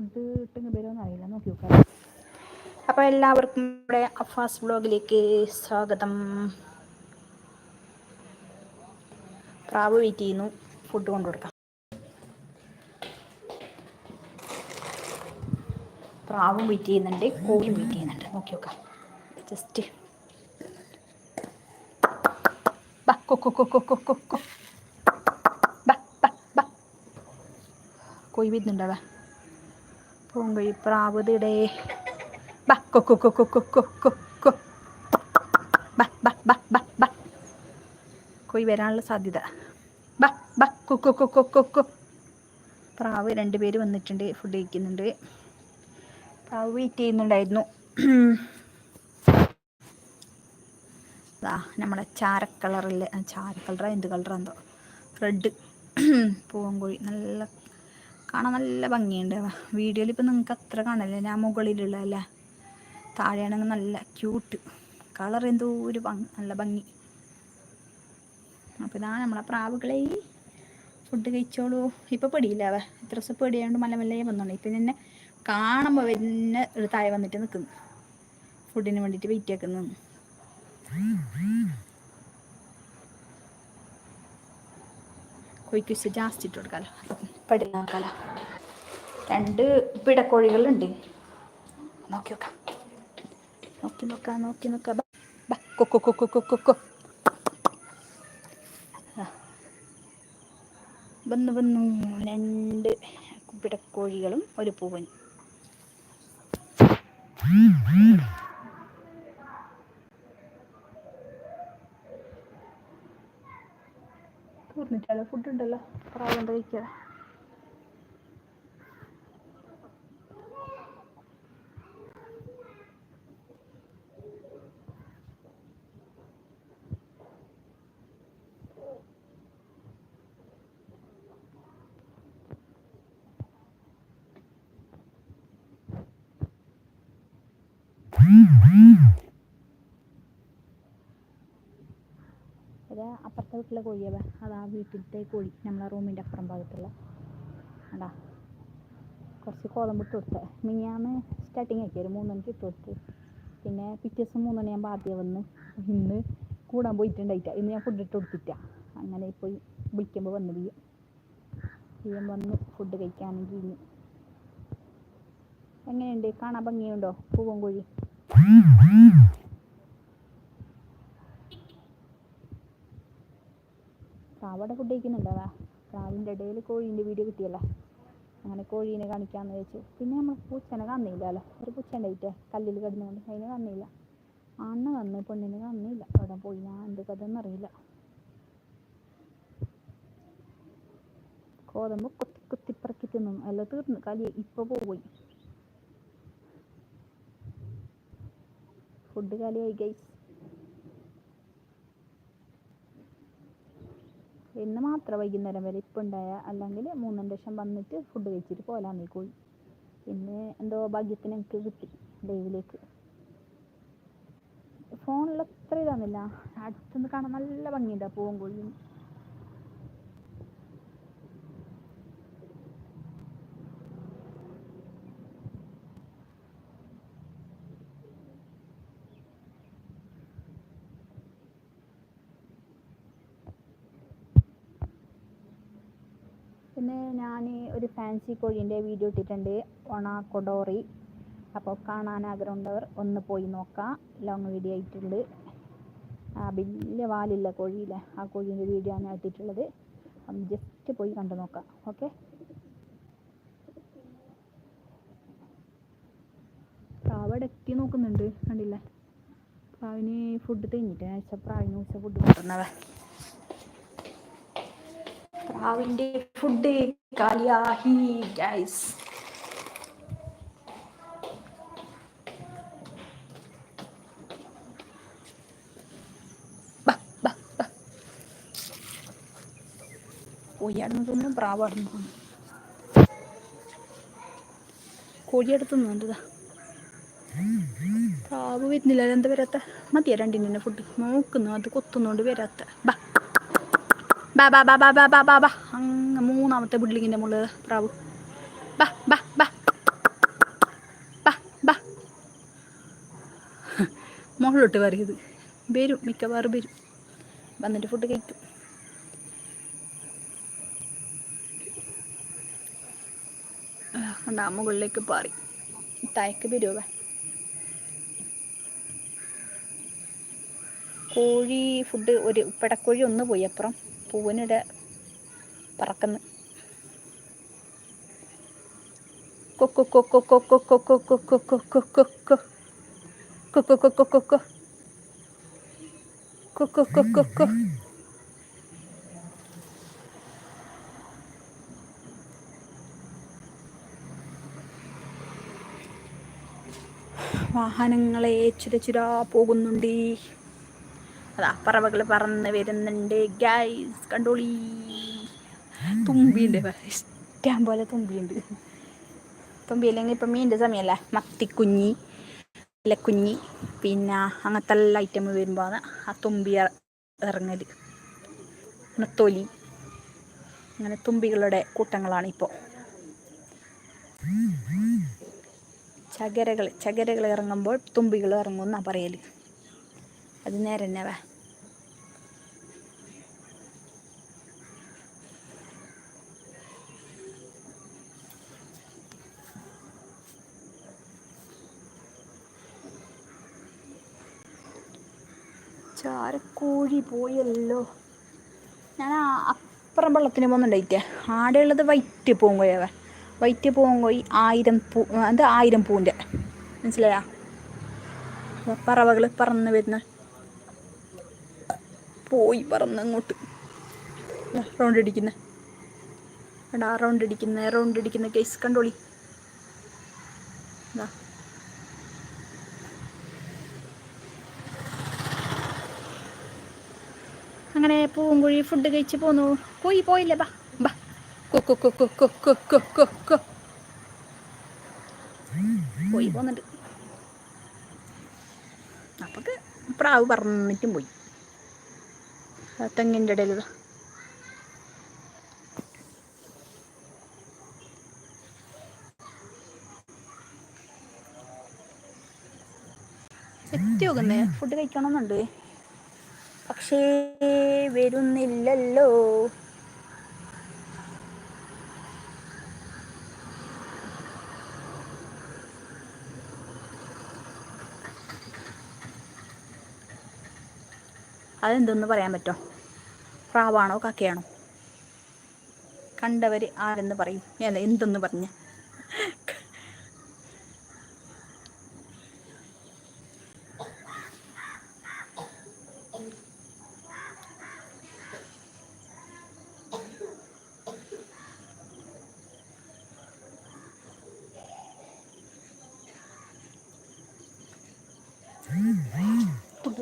Food കിട്ടുന്ന വരുമെന്ന് അറിയില്ല. നോക്കി നോക്കാം. അപ്പോൾ എല്ലാവർക്കും ഇവിടെ അഫാസ് ബ്ലോഗിലേക്ക് സ്വാഗതം. പ്രാവ് വെയിറ്റ് ചെയ്യുന്നു. ഫുഡ് കൊണ്ടു കൊടുക്കാം. പ്രാവും വെയിറ്റ് ചെയ്യുന്നുണ്ട്. കോഴിയും വെയിറ്റ് ചെയ്യുന്നുണ്ട്. നോക്കി നോക്കാം. ജസ്റ്റ് ബാ കൊ പൂങ്കുഴിപ്രാവുതിടേ ബ കൊക്കു കൊയ് വരാനുള്ള സാധ്യത പ്രാവ് രണ്ടുപേര് വന്നിട്ടുണ്ട് ഫുഡ് കഴിക്കുന്നുണ്ട് പ്രാവ് വെയിറ്റ് ചെയ്യുന്നുണ്ടായിരുന്നു ഇതാ നമ്മുടെ ചാര കളറിൽ ചാര കളറാ എന്ത് കളറാണെന്തോ റെഡ് പൂവൻകോഴി നല്ല കാണാൻ നല്ല ഭംഗിയുണ്ട്. വീഡിയോയിൽ ഇപ്പം നിങ്ങൾക്ക് അത്ര കാണില്ല ഞാൻ മുകളിലുള്ളതല്ലേ താഴെയാണെങ്കിൽ നല്ല ക്യൂട്ട് കളർ എന്തോ ഒരു നല്ല ഭംഗി. അപ്പോൾ ഇതാ നമ്മളെ പ്രാവുകളെ ഫുഡ് കഴിച്ചോളൂ. ഇപ്പോൾ പിടിയില്ല അവ ഇത്ര ദിവസം പേടിയായതുകൊണ്ട് മല മല്ലേ വന്നോളൂ. ഇപ്പം എന്നെ കാണുമ്പോൾ പിന്നെ ഒരു താഴെ വന്നിട്ട് നിൽക്കുന്നു ഫുഡിന് വേണ്ടിയിട്ട് വെയിറ്റ് ആക്കുന്നു. വെച്ച് ജാസ്തി ഇട്ട് കൊടുക്കാമല്ലോ പടിനാക്കല രണ്ട് പിടക്കോഴികളുണ്ട്. നോക്കി നോക്കാം. നോക്കി നോക്കാം നോക്കി നോക്കാം. വന്ന് കൊക്കോ വന്നു രണ്ട് പിടക്കോഴികളും ഒരു പൂവൻ. ഫുഡ് ഉണ്ടല്ലോ. പ്രായം കഴിക്കുക? അത് അപ്പുറത്തെ വീട്ടിലെ കോഴിയവ അതാ വീട്ടിലത്തെ കോഴി നമ്മളെ റൂമിന്റെ അപ്പുറം ഭാഗത്തുള്ള. അതാ. കുറച്ച് കോതമ്പിട്ട് കൊടുത്ത്. മിനിയാന്ന് സ്റ്റാർട്ടിങ് ആക്കി. ഒരു മൂന്നണിക്ക് ഇട്ട് കൊടുത്ത്. പിന്നെ പിറ്റേ ദിവസം ഞാൻ ആദ്യം വന്ന് ഇന്ന് കൂടാൻ പോയിട്ടുണ്ടായിട്ട. ഇന്ന് ഞാൻ ഫുഡ് ഇട്ട് കൊടുത്തിട്ട. അങ്ങനെ ഇപ്പോൾ വിളിക്കുമ്പോൾ വന്ന് ബിയ്യം ബിയ്യം വന്ന് ഫുഡ് കഴിക്കാനും കഴിഞ്ഞു. എങ്ങനെയുണ്ട്? കാണാൻ ഭംഗിയുണ്ടോ? പൂവൻ കോഴി? പ്രാവടെ ഫുഡ് കഴിക്കുന്നുണ്ടോ? പ്രാവിന്റെ ഇടയിൽ കോഴീന്റെ വീഡിയോ കിട്ടിയല്ലോ. അങ്ങനെ കോഴീനെ കാണിക്കാമെന്ന് വെച്ചു പിന്നെ നമ്മൾ പൂച്ചനെ കാണുന്നില്ലല്ലോ. ഒരു പൂച്ച കല്ലിൽ കിടന്നുകൊണ്ട്. അതിനെ കാണുന്നില്ല. ആണ് വന്ന് പെണ്ണിനെ കാണുന്നില്ല. അവിടെ പോയി? ഞാൻ എന്ത് കഥ എന്നറിയില്ല കോതമ്പ് കുത്തി കുത്തി തിന്നും. എല്ലാം തീർന്നു. കലി ഇപ്പോൾ പോയി. ഫുഡ് കാലിയായി ഗൈസ് ഇന്ന് മാത്രം വൈകുന്നേരം വരെ ഇപ്പം ഉണ്ടായ അല്ലെങ്കിൽ മൂന്നിന്റെ ലക്ഷം വന്നിട്ട് ഫുഡ് കഴിച്ചിട്ട് പോലാന്ന് കോഴി പിന്നെ എന്തോ ഭാഗ്യത്തിന് എനിക്ക് കിട്ടി ലൈവിലേക്ക്. ഫോണിൽ അത്ര ഇതാന്നില്ല അടുത്തുനിന്ന് കാണാൻ നല്ല ഭംഗിയുണ്ട് ആ പൂവൻ കോഴി പിന്നെ ഞാൻ ഒരു ഫാൻസി കോഴീന്റെ വീഡിയോ ഇട്ടിട്ടുണ്ട്. ഒണ കൊടോറി അപ്പോൾ കാണാൻ ആഗ്രഹമുള്ളവർ ഒന്ന് പോയി നോക്കാം. ലോങ് വീഡിയോ ആയിട്ടുണ്ട്. ആ വലിയ വാലില്ല കോഴിയില്ല? ആ കോഴീന്റെ വീഡിയോ ആണ് ഇട്ടിട്ടുള്ളത്. അപ്പം ജസ്റ്റ് പോയി കണ്ടു നോക്കാം. ഓക്കെ പ്രാവടെ എത്തി നോക്കുന്നുണ്ട്. കണ്ടില്ലേ? പ്രാവിന് ഫുഡ് തിന്നിട്ട്. പ്രാവിന് വെച്ച ഫുഡ് കൊണ്ടുവന്നവ പ്രാവിന്റെ ഫുഡ് കാലിയാഹി ഗൈസ് കോഴിയാടുന്ന് തോന്നുന്നു പ്രാവാടുന്ന് തോന്നുന്നു. കോഴിയടുത്ത് നിന്നുണ്ടതാ പ്രാവ് വരുന്നില്ല എന്താ വരാത്ത? മതിയാ രണ്ടിനെ ഫുഡ് നോക്കുന്നു അത് കൊത്തുന്നോണ്ട് വരാത്ത. ബാ. ബാ ബാ ബാ ബാ ബാ ബാ ബാ ബാ. അങ്ങ് മൂന്നാമത്തെ ബിൽഡിങ്ങിന്റെ മുകളിൽ പ്രാവ്. ബാ ബാ ബാ. ബാ ബാ. മുകളിലോട്ട് പറയത് വരും മിക്കവാറും വരും. വന്നിട്ട് ഫുഡ് കഴിക്കും. കണ്ട മുകളിലേക്ക് പാറി. തയക്ക് വരുമോ കോഴി ഫുഡ് ഒരു പിടക്കോഴി ഒന്ന് പോയി അപ്പുറം. പൂവനിടെ പറക്കുന്നു കൊക്കോ കൊക്കോ കൊക്കോ കൊക്കോ കൊക്കോ കൊക്കോ കൊക്കോ കൊക്കോ കൊക്കോ കൊക്കോ കൊക്കു കൊക്കു കൊക്കു വാഹനങ്ങളെ ചുരചുരാ പോകുന്നുണ്ട് അതാ പറവകൾ പറന്ന് വരുന്നുണ്ട് ഗൈസ് കണ്ടോളി. തുമ്പിയുണ്ട് ഇഷ്ടം പോലെ തുമ്പിയുണ്ട്. തുമ്പി അല്ലെങ്കിൽ ഇപ്പം മീന്റെ സമയമല്ലേ? മത്തിക്കുഞ്ഞി ഇലക്കുഞ്ഞി പിന്നെ അങ്ങനത്തെ എല്ലാ ഐറ്റം വരുമ്പോൾ ആ തുമ്പി ഇറങ്ങൽ തൊലി. അങ്ങനെ തുമ്പികളുടെ കൂട്ടങ്ങളാണ് ഇപ്പോൾ ചകരകൾ ചകരകൾ ഇറങ്ങുമ്പോൾ തുമ്പികൾ ഇറങ്ങും എന്നാണ് പറയൽ അത് നേരെ തന്നെ വേ. ചാരക്കോഴി പോയല്ലോ. ഞാൻ അപ്പുറം വെള്ളത്തിന് പോകുന്നുണ്ടായിട്ടേ ആടെയുള്ളത് വൈറ്റ് പൂങ്കോയവ വൈറ്റ് പൂങ്കോയി ആയിരം പൂ അത് ആയിരം പൂവിന്റെ. മനസ്സിലായാ? പറവകൾ പറന്ന് വരുന്ന പോയി പറന്നങ്ങോട്ട്. റൗണ്ട് അടിക്കുന്ന. എടാ റൗണ്ട് അടിക്കുന്ന റൗണ്ട് അടിക്കുന്ന. കേസ് കണ്ടോളി. എന്താ അങ്ങനെ പൂങ്കുഴി ഫുഡ് കഴിച്ച് പോന്നു. പോയി പോയില്ലേ ബാ ബാ. കൊക്കോ കൊക്കോ കൊക്കോ കൊക്കോ കൊ പോയി പോന്നിട്ട്. അപ്പൊക്ക് പ്രാവ് പറഞ്ഞിട്ടും പോയി. തെങ്ങിന്റെ ഇടയിൽ. എത്തിയോക്കുന്നേ എത്തി ഫുഡ് കഴിക്കണമെന്നുണ്ട്. പക്ഷേ വരുന്നില്ലല്ലോ. അതെന്തോന്ന് പറയാൻ പറ്റോ? പ്രാവാണോ കാക്കയാണോ കണ്ടവർ ആരെന്ന് പറയും അല്ല എന്തെന്ന് പറഞ്ഞ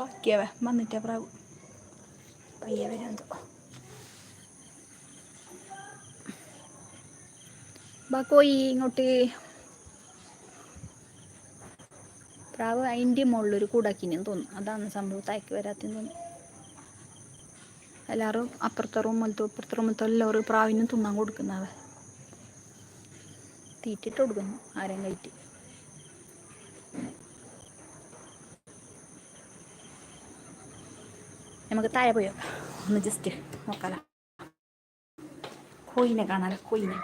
ബാക്കിയാവേ വന്നിട്ടേ പ്രാവ് പയ്യെ വരാൻ ബാക്കോയി ഇങ്ങോട്ട്. പ്രാവ് അതിന്റെ മുകളിലൊരു കൂടാക്കിനെന്ന് തോന്നുന്നു. അതാണ് സംഭവം. തായ്ക്ക് വരാത്തെന്ന് തോന്നുന്നു. എല്ലാവരും അപ്പുറത്തെ റൂമിലത്തെ ഇപ്പുറത്തെ റൂമിലത്തെ എല്ലാവരും പ്രാവിനും തിന്നാൻ കൊടുക്കുന്നവ. തീറ്റിട്ട് കൊടുക്കുന്നു. ആരെയും കഴിട്ട് നമുക്ക് താഴെ പോയോ ഒന്ന് ജസ്റ്റ് നോക്കാലോ. കോയിനെ കാണാലോ കോയിനെ.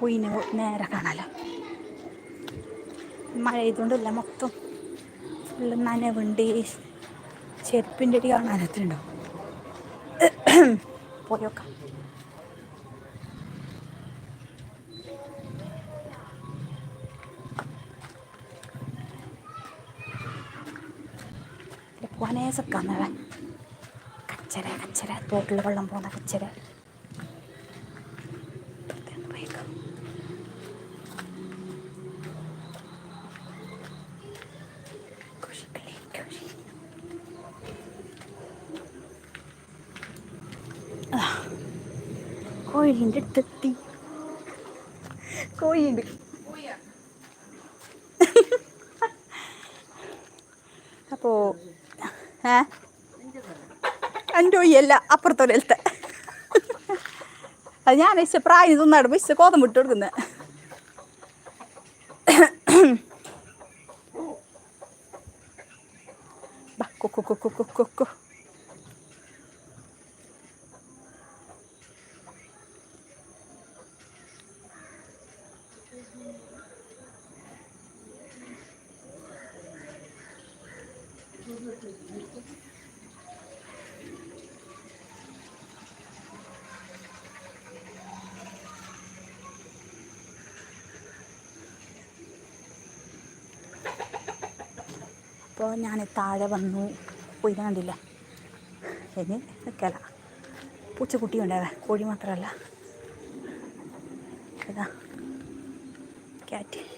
കോയിനെ നേരെ കാണാലോ. മഴ ചെയ്തുകൊണ്ടല്ല മൊത്തം ഫുള്ള് നനവുണ്ട്. ചെരുപ്പിന്റെ അടി കാണാനത്തുണ്ടോ പോയോക്കാം പോവാനേ സക്കാന്നവ കച്ചര കച്ചര. തോട്ടിൽ വെള്ളം പോകുന്ന കച്ചര. കോഴീന്റെ അടുത്തെത്തി. കോഴിയുണ്ട് അപ്പോ ഏ? എന്റെ ഒയ്യല്ല അപ്പുറത്തൊരലത്തെ അത് ഞാൻ വെച്ച പ്രായം തിന്നാട് പൈസ കോതം വിട്ട് കൊടുക്കുന്നത് കൊക്കോ കൊക്കോ കൊക്കോ കൊക്കു അപ്പോൾ ഞാൻ താഴെ വന്നു. പോയി കണ്ടില്ല. ഇനി നിൽക്കല. പൂച്ചക്കുട്ടി ഉണ്ടാവേ കോഴി മാത്രമല്ല. ഇതാ. ക്യാറ്റ്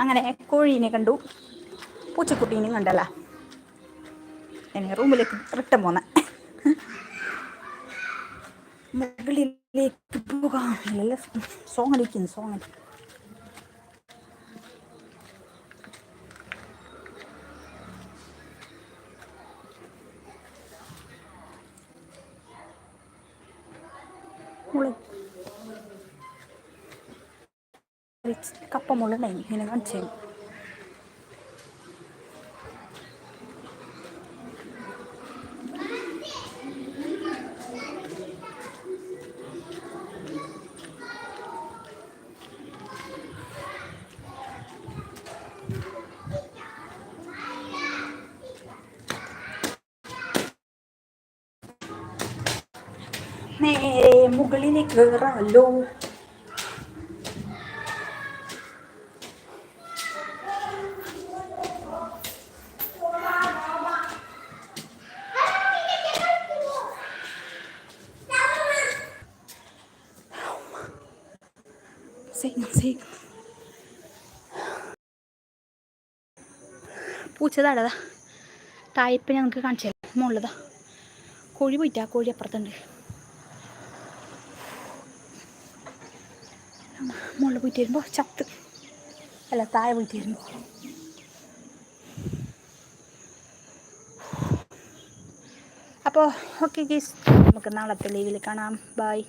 അങ്ങനെ കോഴീനെ കണ്ടു. പൂച്ചക്കുട്ടീനെയും കണ്ടല്ല? എന്നെ റൂമിലേക്ക് റിട്ടേൺ പോന്നെ. മുകളിലേക്ക് പോകാം. നല്ല സോങ് അടിക്കുന്നു സോങ് അടിക്കുന്നു കപ്പ മുള്ളുണ്ടായി ഇങ്ങനെ കാണിച്ചു നേരെ മുകളിലേക്ക് കയറാമല്ലോ പൂച്ചതാടതാ. തായ്പ ഞങ്ങൾക്ക് കാണിച്ചു മുകളിലതാ കോഴി പോയിട്ടാ കോഴി അപ്പുറത്തുണ്ട്. മുകളിൽ പോയിട്ട് വരുമ്പോൾ ചത്ത്. അല്ല താഴെ പോയിട്ട് വരുമ്പോൾ അപ്പോൾ ഓക്കെ ഗീസ് നമുക്ക് നാളത്തെ ലീവിൽ കാണാം. ബായ്